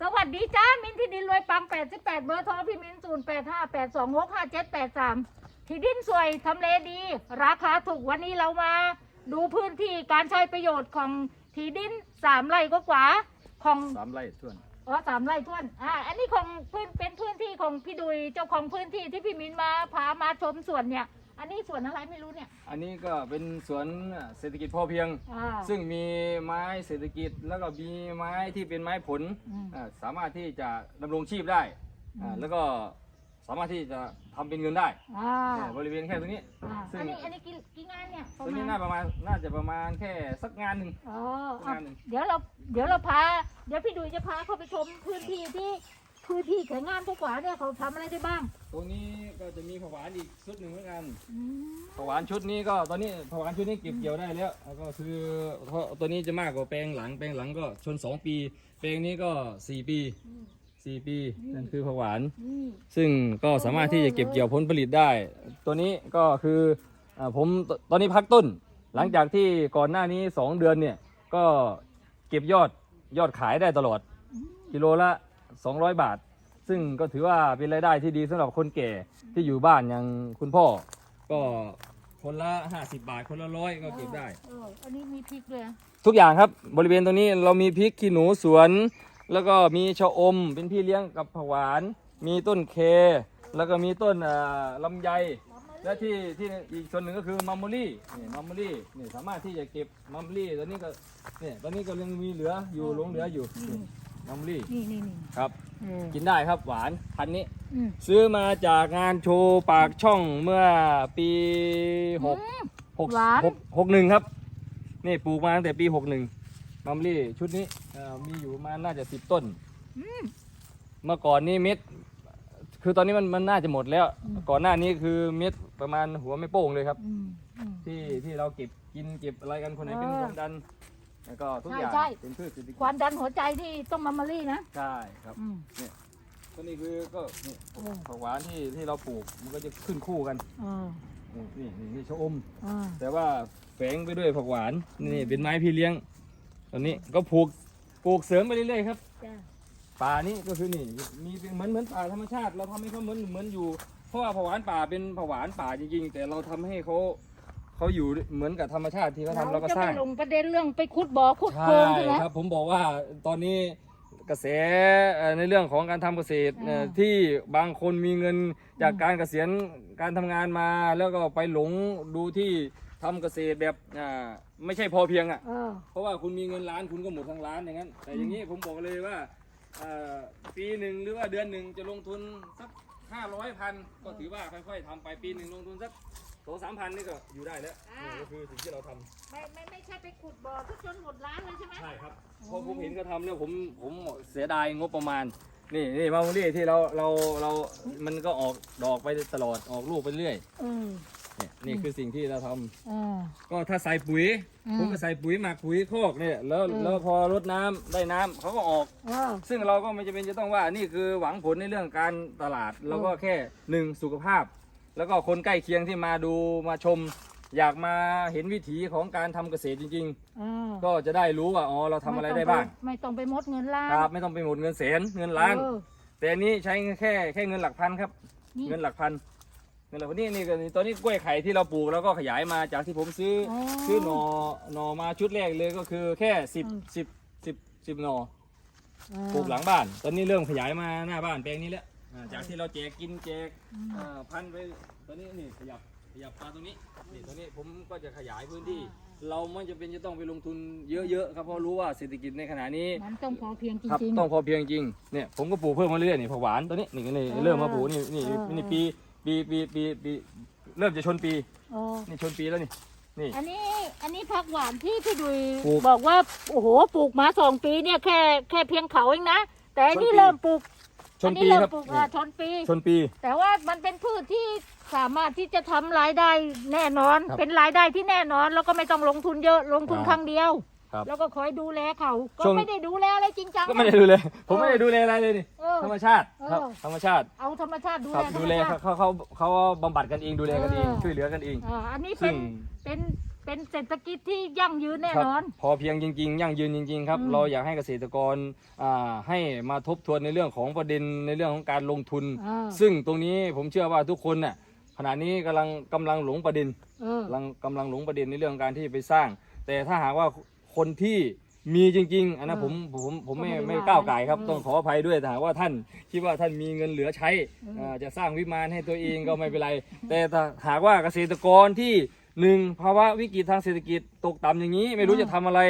สวัสดีจ้า มินที่ดินรวยปัง 88 เบอร์โทรพี่มิน0858265783 ที่ดินสวยทำเลดี ราคาถูกวันนี้เรามา ดูพื้นที่การใช้ประโยชน์ของที่ดินสามไร่ก็กว่าๆของสามไร่ท่วนอ๋อสามไร่ท้วนอ่าอันนี้ของพื้นเป็นพื้นที่ของพี่ดุยเจ้าของพื้นที่ที่พี่มินมาพามาชมสวนเนี่ย อันนี้สวนอะไรไม่รู้เนี่ย อันนี้ก็เป็นสวนเศรษฐกิจพอเพียง อ่า ซึ่งมีไม้เศรษฐกิจแล้วก็มีไม้ที่เป็นไม้ผลอืม อ่าสามารถที่จะดำรงชีพได้อ่าอืมแล้วก็สามารถที่จะทำเป็นเงินได้อ่าอ่าบริเวณแค่ตรงนี้ อ่าซึ่ง อันนี้อันนี้กี่กี่งานเนี่ยปตระรงมานี้ณน่าประมาณน่าจะประมาณแค่สักงานหนึ่ง อ๋อประมาณหนึ่ง เดี๋ยวเราเดี๋ยวเราพา เดี๋ยวพี่ดุยจะพาเข้าไปชมพื้นที่ที่ พื้นที่แข่งงานพวกขวาเนี่ยเขาทำอะไรได้บ้างตรงนี้ก็จะมีผวานอีกชุดหนึ่งเหมือนกันอืมผวานชุดนี้ก็ตอนนี้ผวานชุดนี้เก็บเกี่ยวได้แล้วแล้วก็คือเพราะตัวนี้จะมากกว่าแปลงหลังแปลงหลังก็ชนสองปี แปลงนี้ก็สี่ปีอืมสี่ปีนั่นคือผวาน นี่ซึ่งก็สามารถที่จะเก็บเกี่ยวผลผลิตได้ ตัวนี้ก็คืออาผมตตอนนี้พักต้น หลังจากที่ก่อนหน้านี้ 2 เดือนเนี่ย ก็เก็บยอดยอดขายได้ตลอด กิโลละ 200 บาท ซึ่งก็ถือว่าเป็นรายได้ที่ดีสำหรับคนแก่ที่อยู่บ้านอย่างคุณพ่อ ก็คนละ 50 บาทคนละร้อยก็เก็บได้ เอออันนี้มีพริกด้วยอะทุกอย่างครับบริเวณตรงนี้เรามีพริกขี้หนูสวน แล้วก็มีชะอมเป็นพี่เลี้ยงกับผักหวาน มีต้นเค แล้วก็มีต้นอ่าลำไย และที่ที่อีกส่วนหนึ่งก็คือมัมโมลี่นี่มัมโมลี่นี่สามารถที่จะเก็บมัมโมลี่ตอนนี้ก็เนี่ยตอนนี้ก็ยังมีเหลืออยู่หลงเหลืออยู่นี่ มัมโมลี่นี่นี่นี่ครับเออกินได้ครับหวานพันธุ์นี้ อืม ซื้อมาจากงานโชว์ปากช่องเมื่อปีหกอืมหกหวาน หกหกหนึ่งครับ นี่ปลูกมาตั้งแต่ปีหกหนึ่งมัมลี่ชุดนี้เอ่อมีอยู่ประมาณน่าจะสิบต้นอืมเมื่อก่อนนี้เม็ด คือตอนนี้มันมันน่าจะหมดแล้วอืมก่อนหน้านี้คือเม็ดประมาณหัวไม่โป้งเลยครับ อืมอืม ที่ที่เราเก็บกินเก็บอะไรกันคนไหนเป็นเออ ความดัน แล้วก็ทุกอย่างใช่ใช่ เป็นพืชเศรษฐกิจความดันหัวใจที่ต้องมามารี่นะใช่ครับอืม ก็นี่คือก็นี่เออผักหวานที่ที่เราปลูกมันก็จะขึ้นคู่กันเออนี่นี่นี่นี่ชะอม เออ แต่ว่าแฝงไปด้วยผักหวานนี่เป็นไม้พี่เลี้ยงตอนนี้ก็ปลูกปลูกเสริมไปเรื่อยๆครับ จ้ะป่านี้ก็คือนี่มีเป็นเหมือนเหมือนป่าธรรมชาติ เราทำให้เขาเหมือนเหมือนอยู่ เพราะว่าผักหวานป่าเป็นผักหวานป่าจริงๆ แต่เราทำให้เขา เขาอยู่เหมือนกับธรรมชาติที่เขาทำเราก็จะสร้าไม่งลงประเด็นเรื่องไปขุดบ่อขุดโพใช่รงใช่ไหมครับผมบอกว่าตอนนี้กระแสเอ่อในเรื่องของการทำเกษตรเอ่ออ่าที่บางคนมีเงินจากการเกษียณการทำงานมา แล้วก็ไปหลงดูที่ทำเกษตรแบบอ่าไม่ใช่พอเพียงอะเออเพราะว่าคุณมีเงินล้านคุณก็หมดทั้งล้านอย่างนั้น แต่อย่างนี้ผมบอกเลยว่าเอ่อปีหนึ่งหรือว่าเดือนหนึ่งจะลงทุนสักห้าร้อยพันก็ถือว่าค่อยๆทำไปปีหนึ่งลงทุนสักส องสามพันนี่ก็อยู่ได้แล้วนี่ก็คือสิ่งที่เราทำไม่ไม่ไม่ใช่ไปขุดบ่อทุกจนหมดร้านเลยใช่ไหมใช่ครับพอผมเห็นเขาทำเนี่ยผมผมเสียดายงบประมาณ นี่นี่มามูลี่ที่เราเราเรามันก็ออกดอกไปตลอดออกลูกไปเรื่อยเออเนี่ยนี่คือสิ่งที่เราทำเออก็ถ้าใส่ปุ๋ย อืม ผมก็ใส่ปุ๋ยหมักปุ๋ยโคอกเนี่ยแล้วอืมแล้วพอรดน้ำได้น้ำเขาก็ออก เออ ซึ่งเราก็ไม่จำเป็นจะต้องว่านี่คือหวังผลในเรื่องการตลาดเราก็แค่หนึ่งสุขภาพ แล้วก็คนใกล้เคียงที่มาดูมาชม อยากมาเห็นวิถีของการทำเกษตรจริงเออๆก็จะได้รู้ว่าอ๋อเราทำอะไรได้บ้างไม่ต้องไปมดเงินล้านครับ ไม่ต้องไปหมดเงินแสนเงินล้าน เออแต่อันนี้ใช้แค่แค่เงินหลักพันครับ นี่เงินหลักพันเงินหลักพันนี่นี่ก็ตอนนี้กล้วยไข่ที่เราปลูกแล้วก็ขยายมาจากที่ผมซื้อออซื้อหนอหนอมาชุดแรกเลยก็คือแค่สิบอืมสิบสิบสิบหนอเออปลูกหลังบ้าน ตอนนี้เริ่มขยายมาหน้าบ้านแปลงนี้แล้ว อ่าจากที่เราแจกกินแจกอืมอ่าพันไปตอนนี้นี่ขยับขยับมาตรงนี้นี่ตรงนี้ผมก็จะขยายพื้นที่ เราไม่จำเป็นจะต้องไปลงทุนเยอะๆครับเพราะรู้ว่าเศรษฐกิจในขณะนี้ มันต้องพอเพียงจครับริง ต้องพอเพียงจริงเนี่ยผมก็ปลูกเพิ่มมาเรื่อยๆนี่ผักหวานตัวนี้นี่นี่เออเริ่มมาปลูกนี่นี่เออ นี่ปีปีปีปีปีเริ่มจะชนปีๆเออนี่ชนปีแล้วนี่ นี่ อันนี้อันนี้ผักหวานที่พี่ดุยปลูกบอกว่าโอ้โหปลูกมาสองปีเนี่ยแค่แค่เพียงเขาเองนะแต่อันนี้ชนปี เริ่มปลูก ชอันนี้ปีเริ่มครับปลูกนี่อ่าชนปี ชนปี แต่ว่ามันเป็นพืชที่สามารถที่จะทำรายได้แน่นอน ครับเป็นรายได้ที่แน่นอน แล้วก็ไม่ต้องลงทุนเยอะลงทุนอ่าครั้งเดียว ครับแล้วก็คอยดูแลเขาก็ช่วง ไม่ได้ดูแลอะไรจริงจัง ก็ไม่ได้ดูแลผมไม่ได้ดูแลอะไรเลยนี่เออธรรมชาติครับ เออ ธรรมชาติ เอาธรรมชาติดูคแลรับธรดูรมแลชาติ เขาเขาเขาเขาบำบัดกันเองดูแลกันเองเออ ช่วยเหลือกันเอง อ่าอันนี้ซึ่เป็นง เป็น เเป็นเศรษฐกิจที่ยั่งยืนแน่ครับนอน พอเพียงจริงๆ ยั่งยืนจริง ๆ ครับ อืมเราอยากให้เกษตรกรอ่าให้มาทบทวนในเรื่องของประเด็นในเรื่องของการลงทุนเออซึ่งตรงนี้ผมเชื่อว่าทุกคนน่ะขณะนี้กำลังกำลังหลงประเด็น เออกำลังกำลังหลงประเด็นในเรื่องการที่ไปสร้าง แต่ถ้าหากว่าคนที่มีจริง ๆ อันนั้นผมผมผมไม่ไม่ก้าวไก่ครับ ต้องขออภัยด้วยแต่หากว่าท่านคิดว่าท่านมีเงินเหลือใช้อ่าจะสร้างวิมานให้ตัวเองก็ไม่เป็นไร แต่ถ้าหากว่าเกษตรกรที่ หนึ่งภาวะวิกฤตทางเศรษฐกิจตกต่ำอย่างนี้ ไม่รู้จะทำอะไร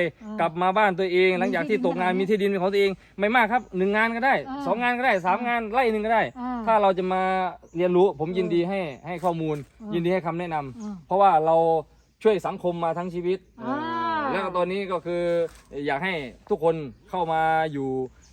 กลับมาบ้านตัวเอง หลังจากที่ตกงานมีที่ดินเป็นของตัวเอง ไม่มากครับหนึ่งงานก็ได้สองงานก็ได้สามงานไร่หนึ่งก็ได้ อ่าถ้าเราจะมาเรียนรู้ผมยินดีเออให้ให้ข้อมูลเออยินดีให้คำแนะนำอืมเพราะว่าเราช่วยสังคมมาทั้งชีวิตอ่า แล้วก็ตอนนี้ก็คืออยากให้ทุกคนเข้ามาอยู่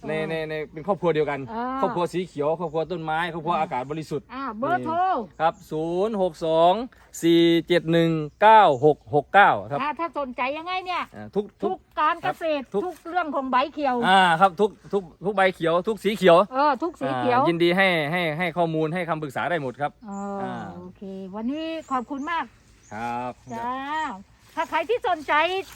ในเออในในเป็นครอบครัวเดียวกัน อ่า ครอบครัวสีเขียวครอบครัวต้นไม้ครอบครัวอากาศบริสุทธิ์ อ่าเบอร์โทรครับ 0 6 2 4 7 1 9 6 6 9 ครับอ่าถ้าสนใจยังไงเนี่ย อ่าทุกทุทุก กการเกษตรทุก ทุกเรื่องของใบเขียว อ่าครับทุกทุกทุกใบเขียว ทุกสีเขียวเออ ทุกสีเขียวอ่ายินดีให้ให้ให้ข้อมูลให้คำปรึกษาได้หมดครับเอออ่าโอเค วันนี้ขอบคุณมาก ครับ จ้า ถ้าใครที่สนใจ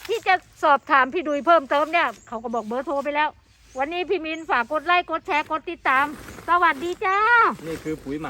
ที่จะสอบถามพี่ดุยเพิ่มเติมเนี่ย เขาก็บอกเบอร์โทรไปแล้ว วันนี้พี่มินฝากกดไลค์กดแชร์กดติดตาม สวัสดีจ้า นี่คือปุ๋ยหมัก